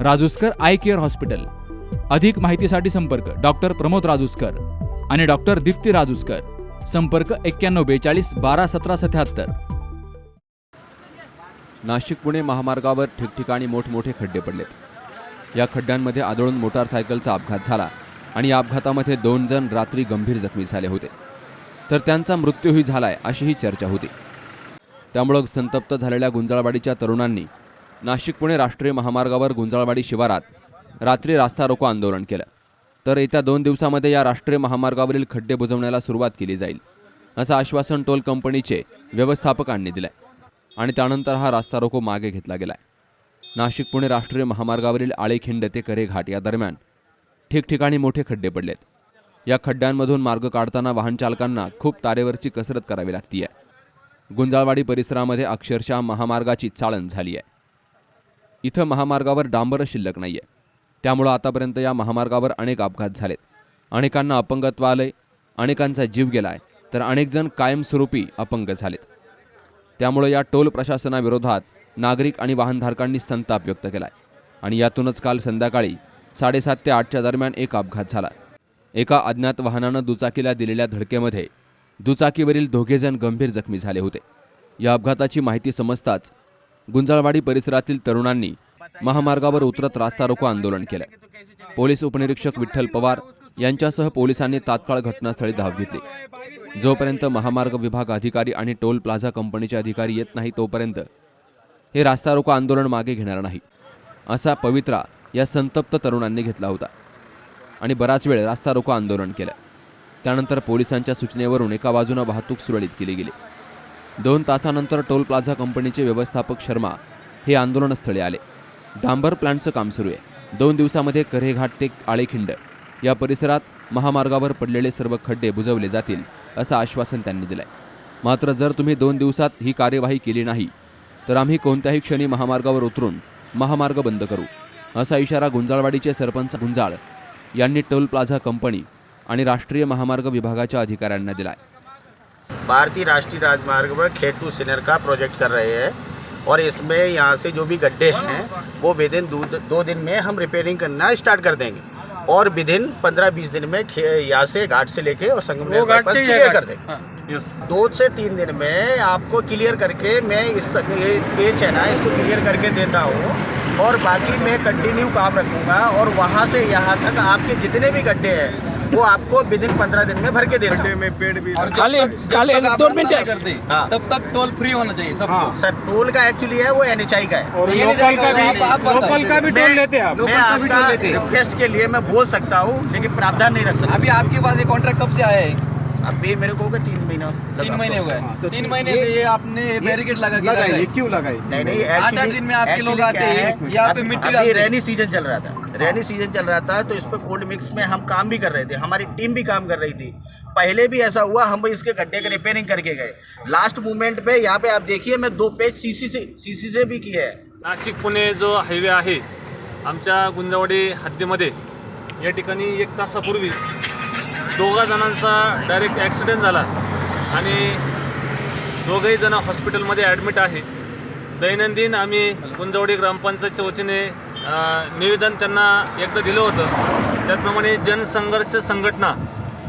Rajuskar eye care hospital. अधिक माहितीसाठी संपर्क डॉक्टर प्रमोद राजूस्कर आणि डॉक्टर दीप्ती राजूस्कर. संपर्क एक्क्याण्णव बेचाळीस बारा सतरा सत्याहत्तर. नाशिक पुणे महामार्गावर ठिकठिकाणी मोठमोठे खड्डे पडलेत. या खड्ड्यांमध्ये आदळून मोटारसायकलचा अपघात झाला आणि या अपघातामध्ये दोन जण रात्री गंभीर जखमी झाले होते. तर त्यांचा मृत्यूही झालाय अशीही चर्चा होती. त्यामुळं संतप्त झालेल्या गुंजाळवाडीच्या तरुणांनी नाशिक पुणे राष्ट्रीय महामार्गावर गुंजाळवाडी शिवारात रात्री रास्ता रोको आंदोलन केलं. तर येत्या दोन दिवसामध्ये या राष्ट्रीय महामार्गावरील खड्डे बुजवण्याला सुरुवात केली जाईल असं आश्वासन टोल कंपनीचे व्यवस्थापकांनी दिलंय. आणि त्यानंतर हा रास्ता रोको मागे घेतला गेलाय. नाशिक पुणे राष्ट्रीय महामार्गावरील आळेखिंड ते करे घाट या दरम्यान ठिकठिकाणी मोठे खड्डे पडलेत. या खड्ड्यांमधून मार्ग काढताना वाहन चालकांना खूप तारेवरची कसरत करावी लागतीये. गुंजाळवाडी परिसरामध्ये अक्षरशः महामार्गाची चाळण झाली आहे इथं महामार्गावर डांबरं शिल्लक नाही आहे त्यामुळं आतापर्यंत या महामार्गावर अनेक अपघात झालेत. अनेकांना अपंगत्व आलंय अनेकांचा जीव गेला आहे तर अनेकजण कायमस्वरूपी अपंग झालेत. त्यामुळं या टोल प्रशासनाविरोधात नागरिक आणि वाहनधारकांनी संताप व्यक्त केला आहे आणि यातूनच काल संध्याकाळी साडेसात ते आठच्या दरम्यान एक अपघात झाला. एका अज्ञात वाहनानं दुचाकीला दिलेल्या धडकेमध्ये दुचाकीवरील दोघेजण गंभीर जखमी झाले होते. या अपघाताची माहिती समजताच गुंजाळवाडी परिसरातील तरुणांनी महामार्गावर उतरत रास्ता रोको आंदोलन केलं. पोलीस उपनिरीक्षक विठ्ठल पवार यांच्यासह पोलिसांनी तात्काळ घटनास्थळी धाव घेतली. जोपर्यंत महामार्ग विभाग अधिकारी आणि टोल प्लाझा कंपनीचे अधिकारी येत नाही तोपर्यंत हे रास्ता रोको आंदोलन मागे घेणार नाही असा पवित्रा या संतप्त तरुणांनी घेतला होता आणि बराच वेळ रास्ता रोको आंदोलन केलं. त्यानंतर पोलिसांच्या सूचनेवरून एका बाजूनं वाहतूक सुरळीत केली गेली. दोन तासानंतर टोल प्लाझा कंपनीचे व्यवस्थापक शर्मा हे आंदोलनस्थळी आले. डांबर प्लांटचं काम सुरू आहे. दोन दिवसामध्ये करेघाट ते आळेखिंड या परिसरात महामार्गावर पडलेले सर्व खड्डे बुजवले जातील असं आश्वासन त्यांनी दिलंय. मात्र जर तुम्ही दोन दिवसात ही कार्यवाही केली नाही तर आम्ही कोणत्याही क्षणी महामार्गावर उतरून महामार्ग बंद करू असा इशारा गुंजाळवाडीचे सरपंच गुंजाळ यांनी टोल प्लाझा कंपनी आणि राष्ट्रीय महामार्ग विभागाच्या अधिकाऱ्यांना दिलाय. भारतीय राष्ट्रीय राजमार्ग पर खेतू सिनर का प्रोजेक्ट कर रहे हैं और इसमें यहाँ से जो भी गड्ढे हैं वो विद इन दो, दिन में हम रिपेयरिंग करना स्टार्ट कर देंगे। और विद इन पंद्रह बीस दिन में यहाँ से घाट से लेके और संगम क्लियर कर देंगे। दो से तीन दिन में आपको क्लियर करके मैं इस पेच है ना इसको क्लियर करके देता हूँ और बाकी मैं कंटिन्यू काम रखूँगा और वहाँ से यहाँ तक आपके जितने भी गड्ढे हैं वो आपको विद इन पंद्रह दिन में भर के देता हूँ में पेड़ भी और खाली खाली दोन मिनट कर दे हाँ। तब तक टोल फ्री होना चाहिए सबको। सर टोल का एक्चुअली है वो एन का है। और लोकल का नहीं भी आप- आप बताइए। लोकल का भी टोल लेते हैं आप। मैं आपका रिक्वेस्ट के लिए मैं बोल सकता हूँ लेकिन प्रावधान नहीं रख सकता। अभी आपके पास ये कॉन्ट्रैक्ट कब से आया है? अभी मेरे को हो गया तीन महीना तीन महीने हो गए। तो तीन महीने से ये आपने बैरिकेड लगा के लगाई रखा ये है। क्यों लगाई? नहीं नहीं आठ आठ दिन में आपके लोग आते हैं, है, यहाँ पे मिट्टी हैं। रेनी सीज़न चल रहा था। रेनी सीजन चल रहा था तो इस पर कोल्ड मिक्स में हम काम भी कर रहे थे हमारी टीम भी काम कर रही थी। पहले भी ऐसा हुआ हम इसके गड्ढे का रिपेयरिंग करके गए। लास्ट मूवमेंट पे यहाँ पे आप देखिए मैं दो पेज सीसी से सीसी से भी किया है। नाशिक पुणे जो हायवे आहे आमच्या गुंजावडी हद्दीमध्ये या ठिकाणी एक तासापूर्वी दोघा जणांचा डायरेक्ट ॲक्सिडेंट झाला. आणि दोघंही जण हॉस्पिटलमध्ये ॲडमिट आहे. दैनंदिन आम्ही कुंजवडी ग्रामपंचायतच्या वतीने निवेदन त्यांना एकदा दिलं होतं. त्याचप्रमाणे जनसंघर्ष संघटना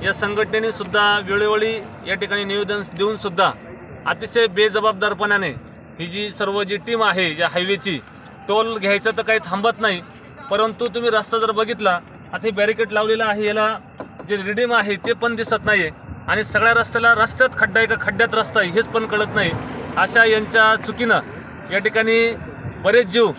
या संघटनेने सुद्धा वेळोवेळी या ठिकाणी निवेदन देऊन सुद्धा अतिशय बेजबाबदारपणाने ही जी सर्व जी टीम आहे या हायवेची टोल घ्यायचं तर काही थांबत नाही परंतु तुम्ही रस्ता जर बघितला आता हे बॅरिकेड लावलेलं आहे याला जे रिडीम आहे ते पण दिसत नाही आहे आणि सगळ्या रस्त्याला रस्त्यात खड्डा आहे का? खड्ड्यात रस्ता आहे हेच पण कळत नाही. अशा यांच्या चुकीनं या ठिकाणी बरेच जीव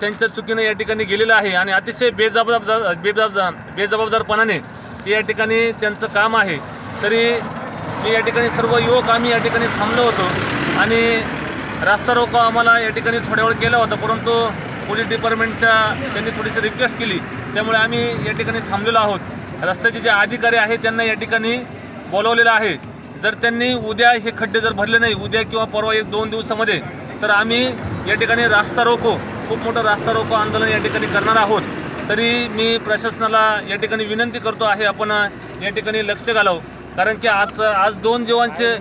त्यांच्या चुकीनं या ठिकाणी गेलेलं आहे आणि अतिशय बेजबाबदार बेजबाबदार बेजबाबदारपणाने ते या ठिकाणी त्यांचं काम आहे. तरी मी या ठिकाणी सर्व युवक आम्ही या ठिकाणी थांबलो होतो आणि रास्ता रोको आम्हाला या ठिकाणी थोड्या वेळ केला होता परंतु पोलीस डिपार्टमेंटच्या त्यांनी थोडीशी रिक्वेस्ट केली. त्यामुळे आम्ही या ठिकाणी थांबलेलो आहोत. रस्त्याचे जे अधिकारी आहेत त्यांना या ठिकाणी बोलवलेलं आहे. जर त्यांनी उद्या हे खड्डे जर भरले नाही उद्या किंवा परवा एक दोन दिवसामध्ये तर आम्ही या ठिकाणी रास्ता रोको खूप मोठं रास्ता रोको आंदोलन या ठिकाणी करणार आहोत. तरी मी प्रशासनाला या ठिकाणी विनंती करतो आहे आपण या ठिकाणी लक्ष घालावं. कारण की आज आज दोन जीवांचे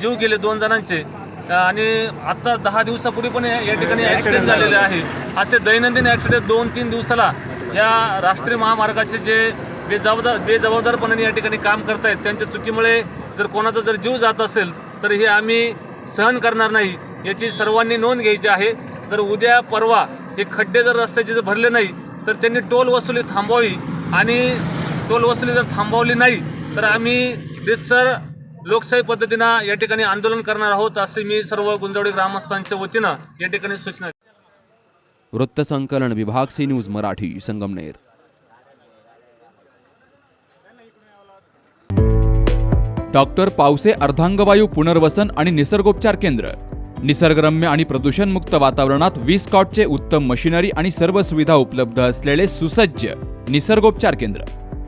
जीव गेले दोन जणांचे. आणि आता दहा दिवसापूर्वी पण या ठिकाणी ॲक्सिडेंट झालेले आहे. असे दैनंदिन ॲक्सिडेंट दोन तीन दिवसाला या राष्ट्रीय महामार्गाचे जे बेजबाबदार बेजबाबदारपणाने या ठिकाणी काम करतायत त्यांच्या चुकीमुळे जर कोणाचा जर जीव जात असेल तर हे आम्ही सहन करणार नाही. याची सर्वांनी नोंद घ्यायची आहे. तर उद्या परवा हे खड्डे जर रस्त्याचे जर भरले नाही तर त्यांनी टोल वसुली थांबवावी. आणि टोल वसुली जर थांबवली नाही तर आम्ही रितसर लोकशाही पद्धतीनं या ठिकाणी आंदोलन करणार आहोत असे मी सर्व गुंजवडी ग्रामस्थांच्या वतीनं या ठिकाणी सूचना वृत्तसंकलन विभाग C news Marathi Sangamner. Doctor Pawase अर्धांगवायू पुनर्वसन आणि निसर्गोपचार केंद्र. निसर्गरम्य आणि प्रदूषणमुक्त वातावरणात विस्कॉटचे उत्तम मशिनरी आणि सर्व सुविधा उपलब्ध असलेले सुसज्ज निसर्गोपचार केंद्र.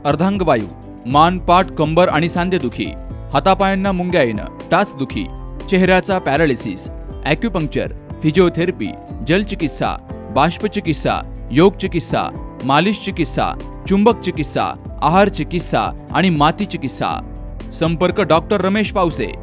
अर्धांगवायू मानपाट कंबर आणि सांधेदुखी हातापायांना मुंग्या येणं टाचदुखी चेहऱ्याचा पॅरालिसिस ॲक्युपंक्चर फिजिओथेरपी जलचिकित्सा बाष्पचिकित्सा योग चिकित्सा मालिश चिकित्सा चुंबक चिकित्सा आहार चिकित्सा आणि माती चिकित्सा. संपर्क डॉक्टर रमेश पावसे.